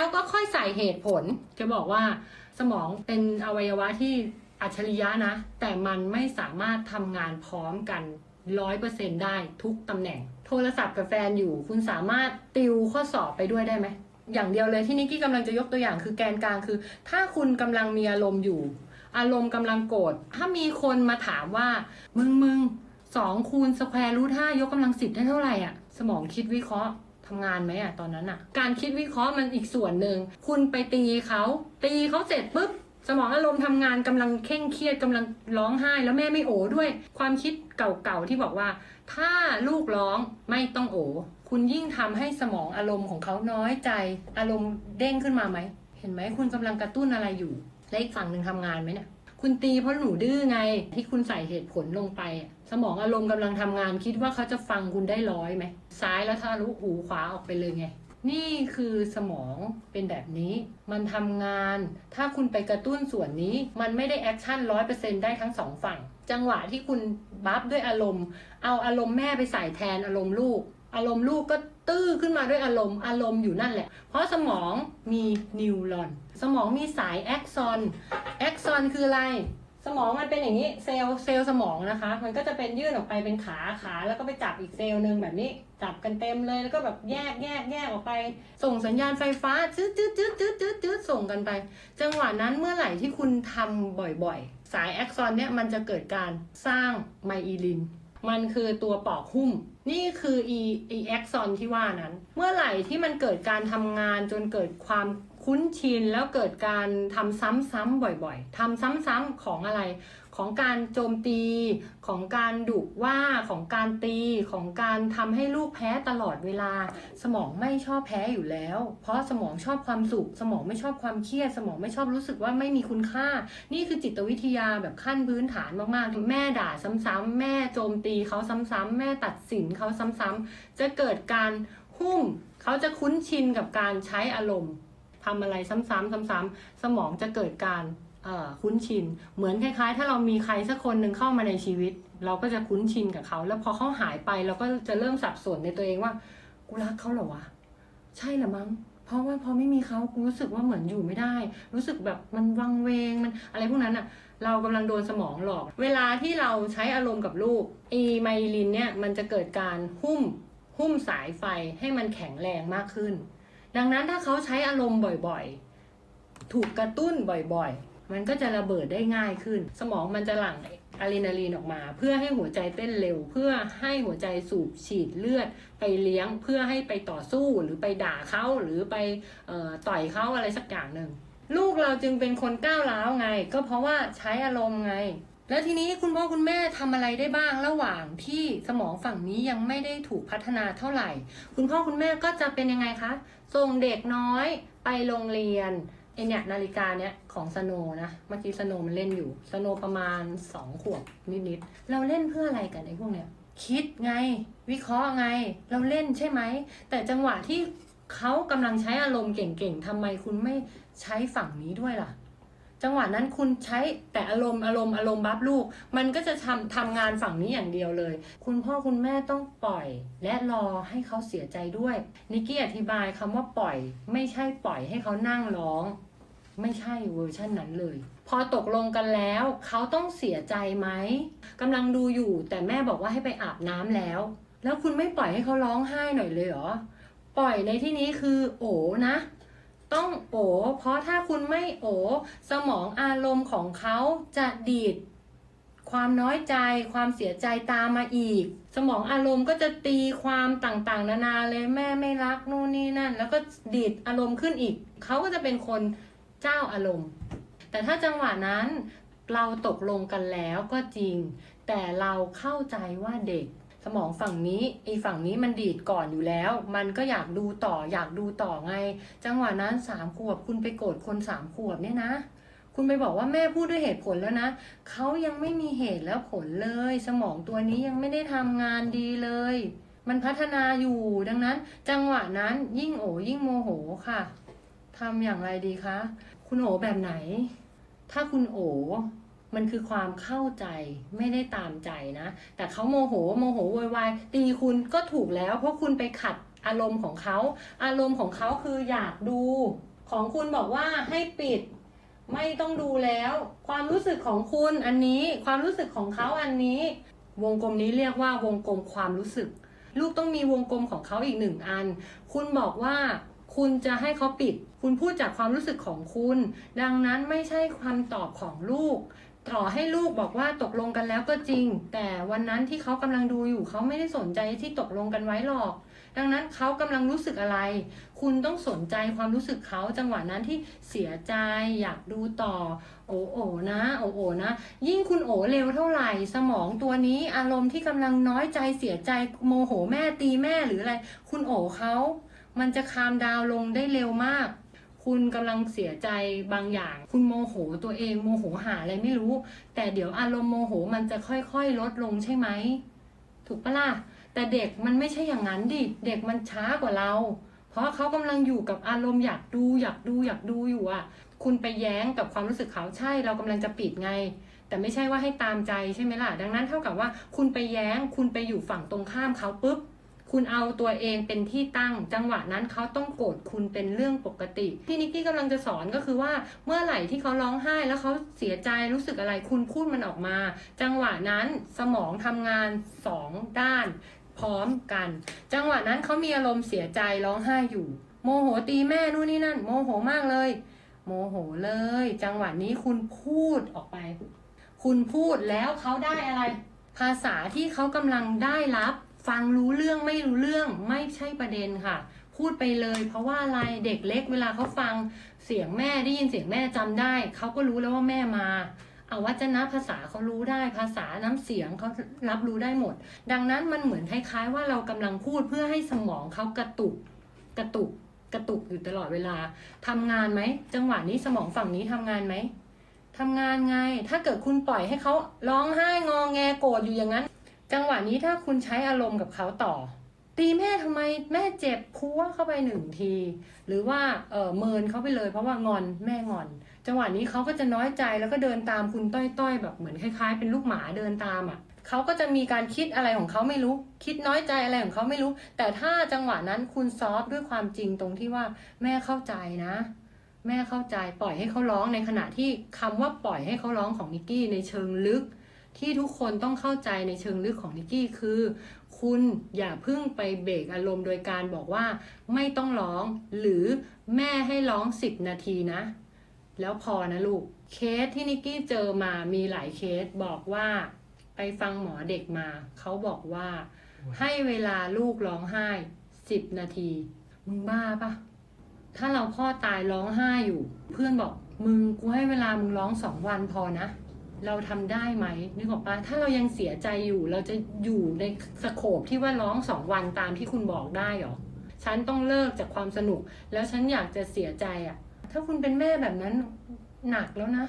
แล้วก็ค่อยใส่เหตุผล จะบอกว่าสมองเป็นอวัยวะที่อัจฉริยะนะ แต่มันไม่สามารถทำงานพร้อมกันร้อยเปอร์เซ็นได้ทุกตำแหน่ง โทรศัพท์กับแฟนอยู่ คุณสามารถติวข้อสอบไปด้วยได้ไหม อย่างเดียวเลยที่นิกกี้กำลังจะยกตัวอย่างคือแกนกลางคือ ถ้าคุณกำลังมีอารมณ์อยู่ อารมณ์กำลังโกรธถ้ามีคนมาถามว่า มึงมึงสองคูณสแควร์รูทห้ายกกำลังสิบได้เท่าไหร่อะ สมองคิดวิเคราะห์ ทำงานไหมอะตอนนั้นอะการคิดวิเคราะห์มันอีกส่วนหนึ่ง คุณไปตีเขาตีเขาเสร็จปุ๊บสมองอารมณ์ทำงานกำลังเคร่งเครียดกำลังร้องไห้ แล้วแม่ไม่โอด้วย ความคิดเก่าๆที่บอกว่า ถ้าลูกร้องไม่ต้องโอคุณยิ่งทำให้สมองอารมณ์ของเขาน้อยใจ อารมณ์เด้งขึ้นมาไหม เห็นไหมคุณกำลังกระตุ้นอะไรอยู่ และอีกฝั่งหนึ่งทำงานไหมเนี่ย คุณตีเพราะหนูดื้อไงที่คุณใส่เหตุผลลงไป สมองอารมณ์กำลังทำงาน คิดว่าเขาจะฟังคุณได้ร้อยไหมซ้ายแล้วทะลุหูขวาออกไปเลยไง นี่คือสมองเป็นแบบนี้ มันทำงาน ถ้าคุณไปกระตุ้นส่วนนี้ มันไม่ได้แอคชั่นร้อยเปอร์เซ็นได้ทั้งสองฝั่ง จังหวะที่คุณบัฟด้วยอารมณ์ เอาอารมณ์แม่ไปใส่แทนอารมณ์ลูก อารมณ์ลูกก็ตื้อขึ้นมาด้วยอารมณ์ อารมณ์อยู่นั่นแหละ เพราะสมองมีนิวรอน สมองมีสายแอ็กซอน แอ็กซอนคืออะไร สมองมันเป็นอย่างนี้เซลล์เซลล์สมองนะคะ มันก็จะเป็นยื่นออกไปเป็นขาขาแล้วก็ไปจับอีกเซลล์หนึ่งแบบนี้ จับกันเต็มเลยแล้วก็แบบแยกแยกแยกออกไป ส่งสัญญาณไฟฟ้าจืดจืดจืดจืดจืดจืดส่งกันไป จังหวะนั้นเมื่อไหร่ที่คุณทำบ่อยๆ สายแอ็กซอนเนี่ยมันจะเกิดการสร้างไมอีลินมันคือตัวปอกหุ้ม นี่คือ e e แอ็กซอนที่ว่านั้น เมื่อไหร่ที่มันเกิดการทำงานจนเกิดความ คุ้นชินแล้วเกิดการทำซ้ำๆบ่อยๆทำซ้ำๆของอะไร ของการโจมตีของการดุว่าของการตีของการทำให้ลูกแพ้ตลอดเวลา สมองไม่ชอบแพ้อยู่แล้ว เพราะสมองชอบความสุข สมองไม่ชอบความเครียด สมองไม่ชอบรู้สึกว่าไม่มีคุณค่า นี่คือจิตวิทยาแบบขั้นพื้นฐานมากๆ แม่ด่าซ้ำๆแม่โจมตีเขาซ้ำๆแม่ตัดสินเขาซ้ำๆจะเกิดการหุ้มเขาจะคุ้นชินกับการใช้อารมณ์ ทำอะไรซ้ำๆซ้ำๆสมองจะเกิดการคุ้นชิน เหมือนคล้ายๆ ถ้าเรามีใครสักคนหนึ่งเข้ามาในชีวิต เราก็จะคุ้นชินกับเขา แล้วพอเขาหายไปเราก็จะเริ่มสับสนในตัวเองว่ากูรักเขาเหรอวะใช่หรือมั้งเพราะว่าพอไม่มีเขากูรู้สึกว่าเหมือนอยู่ไม่ได้ รู้สึกแบบมันวังเวงมันอะไรพวกนั้นอะเรากำลังโดนสมองหลอก เวลาที่เราใช้อารมณ์กับลูกอีไมลินเนี่ยมันจะเกิดการหุ้มหุ้มสายไฟให้มันแข็งแรงมากขึ้น ดังนั้นถ้าเขาใช้อารมณ์บ่อยๆ ถูกกระตุ้นบ่อยๆ มันก็จะระเบิดได้ง่ายขึ้น สมองมันจะหลั่งอะดรีนาลีนออกมา เพื่อให้หัวใจเต้นเร็ว เพื่อให้หัวใจสูบฉีดเลือดไปเลี้ยง เพื่อให้ไปต่อสู้หรือไปด่าเขาหรือไปออต่อยเขาอะไรสักอย่างหนึ่งลูกเราจึงเป็นคนก้าวร้าวไง ก็เพราะว่าใช้อารมณ์ไง แล้วทีนี้คุณพ่อคุณแม่ทำอะไรได้บ้างระหว่างที่สมองฝั่งนี้ยังไม่ได้ถูกพัฒนาเท่าไหร่ คุณพ่อคุณแม่ก็จะเป็นยังไงคะส่งเด็กน้อยไปโรงเรียนไอเนี่ยนาฬิกาเนี่ยของสโนนะเมื่อกี้สโนมันเล่นอยู่สโนประมาณสองขวบนิดๆเราเล่นเพื่ออะไรกันไอพวกเนี้ยคิดไง วิเคราะห์ไง เราเล่นใช่ไหม แต่จังหวะที่เขากำลังใช้อารมณ์เก่งๆทำไมคุณไม่ใช้ฝั่งนี้ด้วยล่ะ จังหวะนั้นคุณใช้แต่อารมณ์อารมณ์อารมณ์บัฟลูก มันก็จะทำทำงานฝั่งนี้อย่างเดียวเลย คุณพ่อคุณแม่ต้องปล่อย และรอให้เขาเสียใจด้วย นิกกี้อธิบายคำว่าปล่อย ไม่ใช่ปล่อยให้เขานั่งร้อง ไม่ใช่เวอร์ชันนั้นเลย พอตกลงกันแล้วเขาต้องเสียใจไหมกำลังดูอยู่ แต่แม่บอกว่าให้ไปอาบน้ำแล้ว แล้วคุณไม่ปล่อยให้เขาร้องไห้หน่อยเลยเหรอปล่อยในที่นี้คือโอนะ ต้องโอ เพราะถ้าคุณไม่โอ สมองอารมณ์ของเขาจะดีด ความน้อยใจ ความเสียใจตามมาอีก สมองอารมณ์ก็จะตีความต่างๆ นานาเลยแม่ไม่รักนู่นนี่นั่น แล้วก็ดีดอารมณ์ขึ้นอีก เขาก็จะเป็นคนเจ้าอารมณ์ แต่ถ้าจังหวะนั้นเราตกลงกันแล้วก็จริง แต่เราเข้าใจว่าเด็ก สมองฝั่งนี้ไอีฝั่งนี้มันดีดก่อนอยู่แล้ว มันก็อยากดูต่ออยากดูต่อไง จังหวะนั้นสามขวบคุณไปโกรธคนสามขวบเนี่ยนะ คุณไปบอกว่าแม่พูดด้วยเหตุผลแล้วนะเขายังไม่มีเหตุแล้วผลเลย สมองตัวนี้ยังไม่ได้ทำงานดีเลย มันพัฒนาอยู่ดังนั้น จังหวะนั้นยิ่งโอยิ่งโมโหค่ะทำอย่างไรดีคะ คุณโอแบบไหน ถ้าคุณโอ มันคือความเข้าใจไม่ได้ตามใจนะ แต่เขาโมโหโมโหโวยวายตีคุณก็ถูกแล้ว เพราะคุณไปขัดอารมณ์ของเขา อารมณ์ของเขาคืออยากดู ของคุณบอกว่าให้ปิด ไม่ต้องดูแล้ว ความรู้สึกของคุณอันนี้ความรู้สึกของเขาอันนี้ วงกลมนี้เรียกว่าวงกลมความรู้สึก ลูกต้องมีวงกลมของเขาอีกหนึ่งอัน คุณบอกว่าคุณจะให้เขาปิด คุณพูดจากความรู้สึกของคุณ ดังนั้นไม่ใช่คำตอบของลูก ต่อให้ลูกบอกว่าตกลงกันแล้วก็จริง แต่วันนั้นที่เขากำลังดูอยู่เขาไม่ได้สนใจที่ตกลงกันไว้หรอก ดังนั้นเขากำลังรู้สึกอะไร คุณต้องสนใจความรู้สึกเขาจังหวะนั้นที่เสียใจอยากดูต่อ โอโอนะโอโอนะ ยิ่งคุณโอเร็วเท่าไหร่ สมองตัวนี้อารมณ์ที่กำลังน้อยใจเสียใจโมโหแม่ตีแม่หรืออะไร คุณโอเขามันจะคามดาวลงได้เร็วมาก คุณกำลังเสียใจบางอย่าง คุณโมโหตัวเองโมโหหาอะไรไม่รู้ แต่เดี๋ยวอารมณ์โมโหมันจะค่อยๆ ลดลงใช่ไหม ถูกปะล่ะ แต่เด็กมันไม่ใช่อย่างนั้นดิ เด็กมันช้ากว่าเรา เพราะเขากำลังอยู่กับอารมณ์อยากดูอยากดูอยากดูอยู่อะ คุณไปแย้งกับความรู้สึกเขาใช่เรากำลังจะปิดไง แต่ไม่ใช่ว่าให้ตามใจใช่ไหมล่ะ ดังนั้นเท่ากับว่า คุณไปแย้ง คุณไปอยู่ฝั่งตรงข้ามเขาปุ๊บ คุณเอาตัวเองเป็นที่ตั้ง จังหวะนั้นเขาต้องโกรธคุณเป็นเรื่องปกติ ที่นิกกี้กำลังจะสอนก็คือว่าเมื่อไหร่ที่เขาร้องไห้แล้วเขาเสียใจรู้สึกอะไรคุณพูดมันออกมา จังหวะนั้นสมองทำงานสองด้าน พร้อมกัน จังหวะนั้นเขามีอารมณ์เสียใจร้องไห้อยู่ โมโหตีแม่นู่นนี่นั่น โมโหมากเลย โมโหเลย จังหวะนี้คุณพูดออกไป คุณพูดแล้วเขาได้อะไร ภาษาที่เขากำลังได้รับ ฟังรู้เรื่องไม่รู้เรื่องไม่ใช่ประเด็นค่ะ พูดไปเลย เพราะว่าอะไรเด็กเล็กเวลาเขาฟังเสียงแม่ได้ยินเสียงแม่จำได้เขาก็รู้แล้วว่าแม่มาเอาวัจนภาษาเขารู้ได้ภาษาน้ำเสียงเขารับรู้ได้หมด ดังนั้นมันเหมือนคล้ายๆ ว่าเรากำลังพูดเพื่อให้สมองเขากระตุกกระตุกกระตุกอยู่ตลอดเวลาทำงานไหมจังหวะนี้สมองฝั่งนี้ทำงานไหมทำงานไง ถ้าเกิดคุณปล่อยให้เขาร้องไห้งองแงโกรธอยู่อย่างนั้น จังหวะนี้ถ้าคุณใช้อารมณ์กับเขาต่อ ตีแม่ทำไมแม่เจ็บพัวเข้าไปหนึ่งที หรือว่าเออเมินเขาไปเลย เพราะว่างอนแม่งอน จังหวะนี้เขาก็จะน้อยใจแล้วก็เดินตามคุณต้อยๆ แบบเหมือนคล้ายๆ เป็นลูกหมาเดินตามอะเขาก็จะมีการคิดอะไรของเขาไม่รู้ คิดน้อยใจอะไรของเขาไม่รู้ แต่ถ้าจังหวะนั้นคุณซอฟด้วยความจริงตรงที่ว่าแม่เข้าใจนะ แม่เข้าใจปล่อยให้เขาร้องในขณะที่คำว่าปล่อยให้เขาร้องของนิกกี้ในเชิงลึก ที่ทุกคนต้องเข้าใจในเชิงลึกของนิกกี้คือ คุณอย่าเพิ่งไปเบรกอารมณ์โดยการบอกว่าไม่ต้องร้อง หรือแม่ให้ร้องสิบนาทีนะ แล้วพอนะลูก เคสที่นิกกี้เจอมามีหลายเคสบอกว่า ไปฟังหมอเด็กมา เขาบอกว่า ให้เวลาลูกร้องไห้สิบนาที มึงบ้าปะถ้าเราพ่อตายร้องไห้อยู่ เพื่อนบอกมึงกูให้เวลามึงร้องสองวันพอนะ เราทำได้ไหมนึกออกปะถ้าเรายังเสียใจอยู่เราจะอยู่ในสโคปที่ว่าร้องสองวันตามที่คุณบอกได้หรอฉันต้องเลิกจากความสนุก แล้วฉันอยากจะเสียใจอะ่ะ ถ้าคุณเป็นแม่แบบนั้นหนักแล้วนะ